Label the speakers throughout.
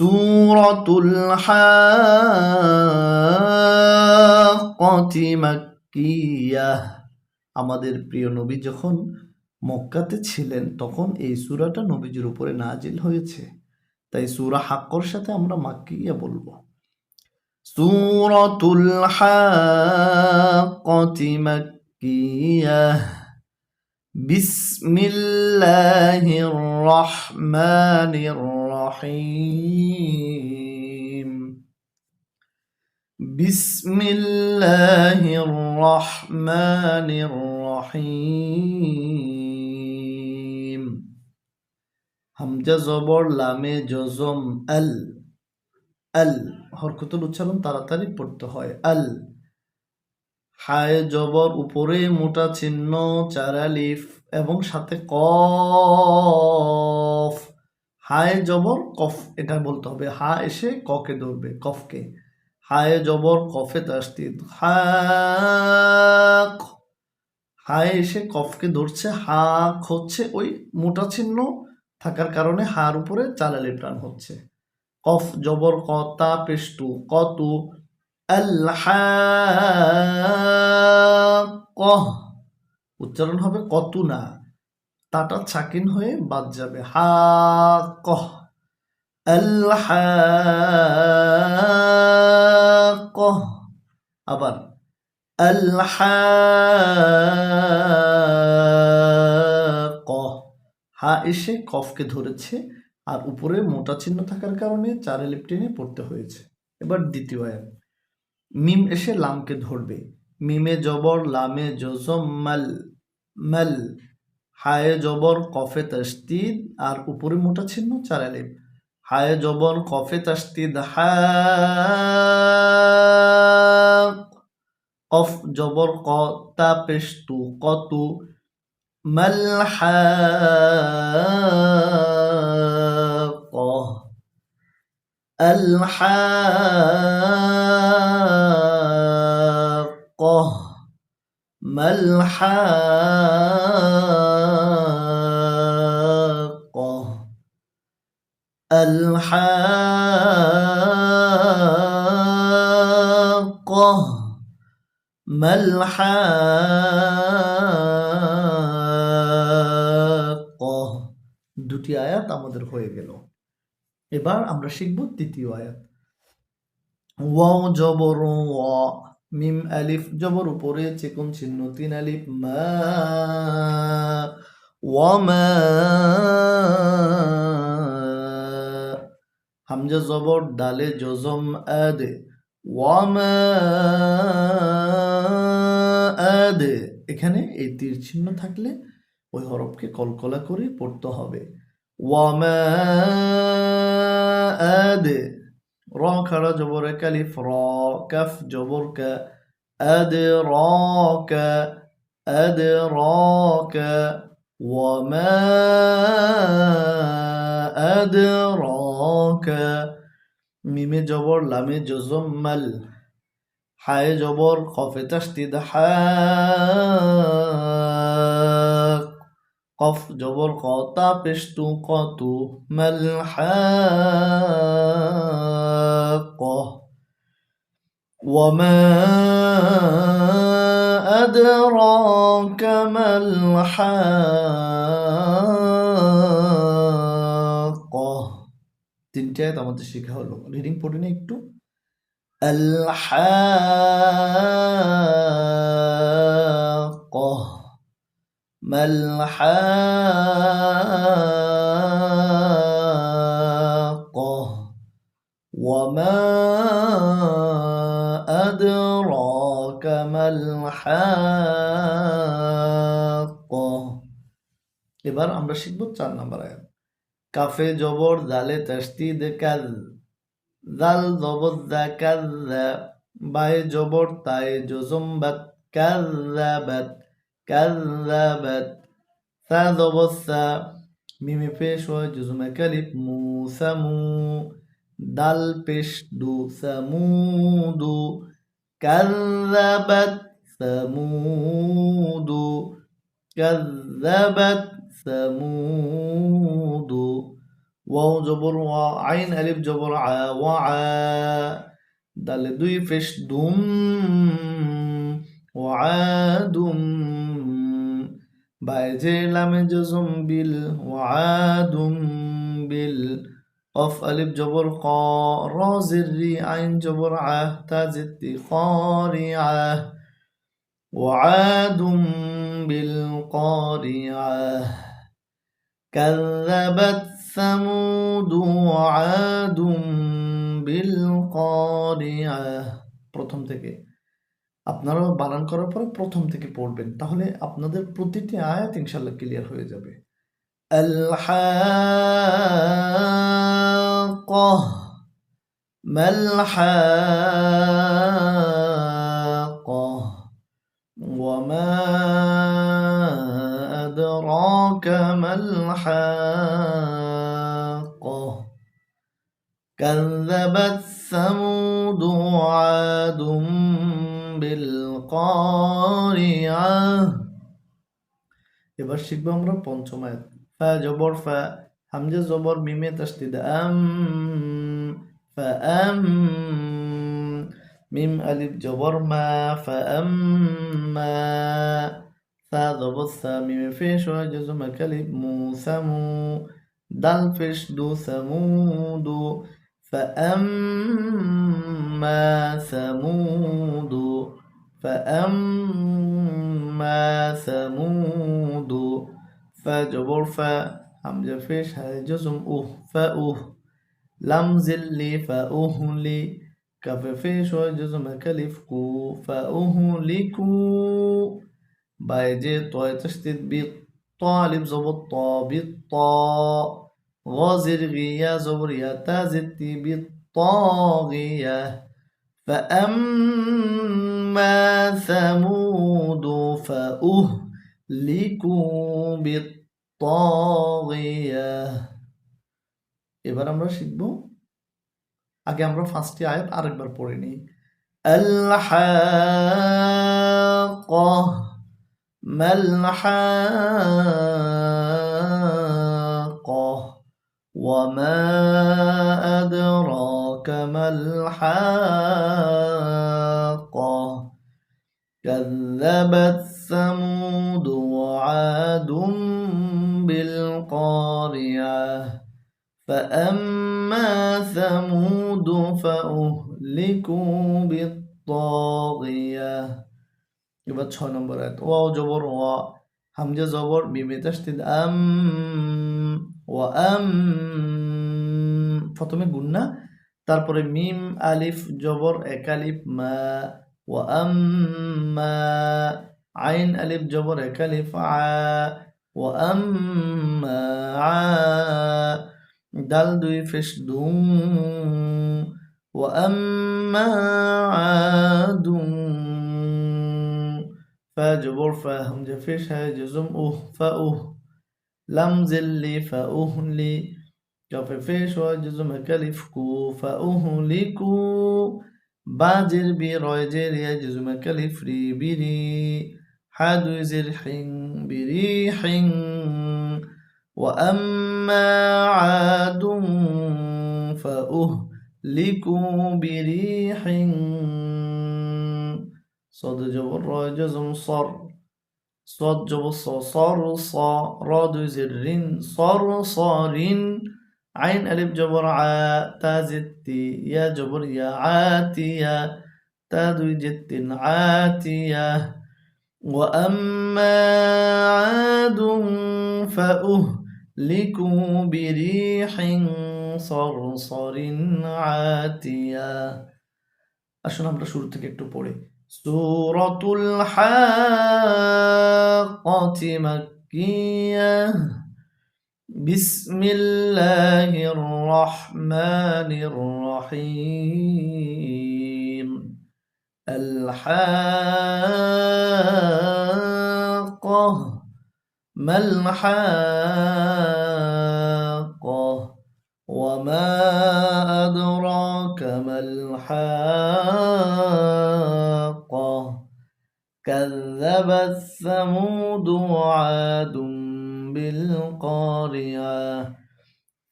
Speaker 1: সূরাতুল মাক্কিয়াহ আমাদের প্রিয় নবী যখন মক্কাতে ছিলেন, তখন এই সুরাটা নবীজির উপরে নাজিল হয়েছে। তাই সুরা হাক্কর সাথে আমরা মাক্কিয়া বলব। সূরাতুল মাক্কিয়াহ বিসমিল্লাহির রহমানির রহিম বিসমিল্লাহির রহমানির রহিম হামজা জবর লামে জজম আল আল হরকতুল উচ্চারণ তাড়াতাড়ি পড়তে হয়। আল হায় জবর, উপরে মোটা চিহ্ন চারালিফ এবং সাথে কফ হায় জবর কফ, এটা বলতে হবে। হা এসে ককে ধরবে, কফকে। হায় জবর কফে তাস্তিদ হাক। হায় এসে কফকে ধরছে, হাক হচ্ছে ওই মোটা চিহ্ন থাকার কারণে হার উপরে চালালি প্রাণ হচ্ছে। কফ, জবর কতা পেষ্টু কতু আল্লাহ উচ্চারণ হবে কতু না। তাটা ছাকিন হয়ে বাদ যাবে। হা, কহ। কহ। আবার আল্লাহ কহ। হা এসে কফকে ধরেছে আর উপরে মোটা চিহ্ন থাকার কারণে চারে লিপটেনে পড়তে হয়েছে। এবার দ্বিতীয় আয়াত। মিম এসে লামকে ধরবে। মিমে জবর, লামে জজম, মাল মাল। হায়ে জবর কফে তাস্তিদ আর উপরে মোটা চিহ্ন চার আলিফ হায়ে জবর কফে তাস্তিদ হা কফ জবর ক তা পেস্তু কতু মাল কহ আল কহ الحاقة ما الحاقة দুটি আয়াত আমাদের হয়ে গেল এবার আমরা শিখব তৃতীয় আয়াত ওয়াও জবর ওয়া মিম আলিফ জবর উপরে চিকন চিহ্ন তিন আলিফ মা ওয়ামা হামজা জবর, ডালে জজম আদে, ওয়ামা আদে। এখানে এই তীর চিহ্ন থাকলে ওই হরফকে কলকলা করে পড়তে হবে। ওয়ামা আদে। র খাড়া জবর কালিফ, র, কাফ, জবর, কা, আদে, র, কা, আদে, র, কা, ওয়ামা আদে, র। কা মিমে জবর লামে জজম মাল হায় জবর খফে তাসদিদ হা কফ জবর কতা পেষ্টু কতু মাল হাক্কহ وما أدراك ما الحاقة তিনটে আয়াত আমাদের শেখা হলো রিডিং পড়ে নি একটু الحاقة ما الحاقة وما أدراك ما الحاقة এবার আমরা শিখব চার নাম্বার আয়াত কাফে জবর দালে তাসদিদ কাল দাল জবর দা কাযযা বায়ে জবর তায়ে জজম বাত কাযযাবাত كذبت ثذب الثا ميم পেশ হয় জুজুমে কালিফ মু সামু দাল পেশ দু সামুদু كذبت ثمود كذبت ثمود ওয়াও জবর ওয়া আইন আলিফ জবর আ ওয়া আ দালে দুই পেশ দুম ওয়া দুম বাইজে লামে জজম বিল ওয়া দুম বিল অফ আলিফ জবর ক র জিররি আইন জবর আহ তা জিত্তি قارعة وعاد بالقارعة كذبت ثمود وعاد بالقارعة প্রথম থেকে আপনারাও বানান করার পরে প্রথম থেকে পড়বেন তাহলে আপনাদের প্রতিটি আয়াত ইনশাল্লাহ ক্লিয়ার হয়ে যাবে الحاقة ما الحاقة وما أدراك ما الحاقة كذبت ثمود وعاد بالقارعة এবার শিখবো আমরা পঞ্চম আয়াত ফা জবর ফা হামজা জবর মিমে তাসদিদ আম ফা আম মিম আলিফ জবর মা ফা আম মা فضب من فيش وجزم كلب موسم. دل فيش دو ثمود فأما ثمود فأما ثمود فجبر فا حمزة فيش هالجزم أه فأه لم زلي فأهلي كف فيش وجزم كلف كو فأهلكوا بايجي طوي تشتد بالطالب زبط طا بالطاء غازر غيا زبريا تازتي بالطاغية فأما ثمود فأهلكوا بالطاغية এবার আমরা শিখব আগে আমরা ফার্স্টটি আয়াত আরেকবার পড়ে নিই الحاقة ما الحاقة وما أدراك ما الحاقة؟ كذبت ثمود وعاد بالقارعة فأما ثمود فأهلكوا بالطاغية. এবার ছয় নম্বর আয়াত ওয়াও জবর, ওয়া হামজা জবর বিমে তাসদিদ আম, ওয়া আম, প্রথমে গুন্না, তারপরে মিম, আলিফ, জবর, এক মা, ওয়া আম, মা, আইন, আলিফ, জবর, এক আ, ওয়া আম, মা, আ, দাল, দুই ফেশ দুম, ওয়া আম, মা আদুম فاجبر فهم جفيش هاجزم أه فأه لم زلي فأهلي جفيفيش واجزم كلفكو فأهلكو باجر براجر يجزم كلفري بري حاد زرح بريح وأما عاد فأهلكوا بريح صاد جبر را جزم صر صاد جبر صا صار صا راد زر صار صار عين ألف جبر عا تا زتي يا جبر يا عاتية تا دو جت عاتية وأما عاد فأهلكوا بريح صرصر عاتية আসলে আমরা শুরু থেকে একটু পড়ি سورة الحاقة مكية. بسم الله الرحمن الرحيم. الحاقة ما الحاقة؟ وما أدراك ما الحاقة؟ كذبت ثمود وعاد بالقارعة.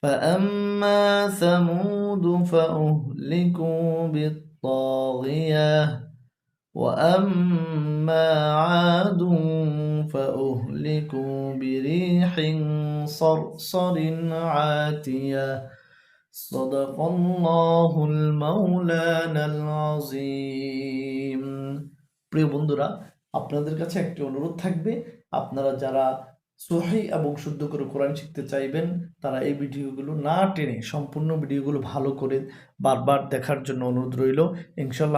Speaker 1: فأما ثمود فأهلكوا بالطاغية وأما عاد فأهلكوا بريح صرصر عاتية. صدق الله المولانا العظيم. প্রিয় বন্ধুরা, আপনাদের কাছে একটি অনুরোধ থাকবে। আপনারা যারা সহি এবং শুদ্ধ করে কোরআন শিখতে চাইবেন, তারা এই ভিডিওগুলো না টেনে সম্পূর্ণ ভিডিওগুলো ভালো করে বারবার দেখার জন্য অনুরোধ রইল। ইনশাল্লাহ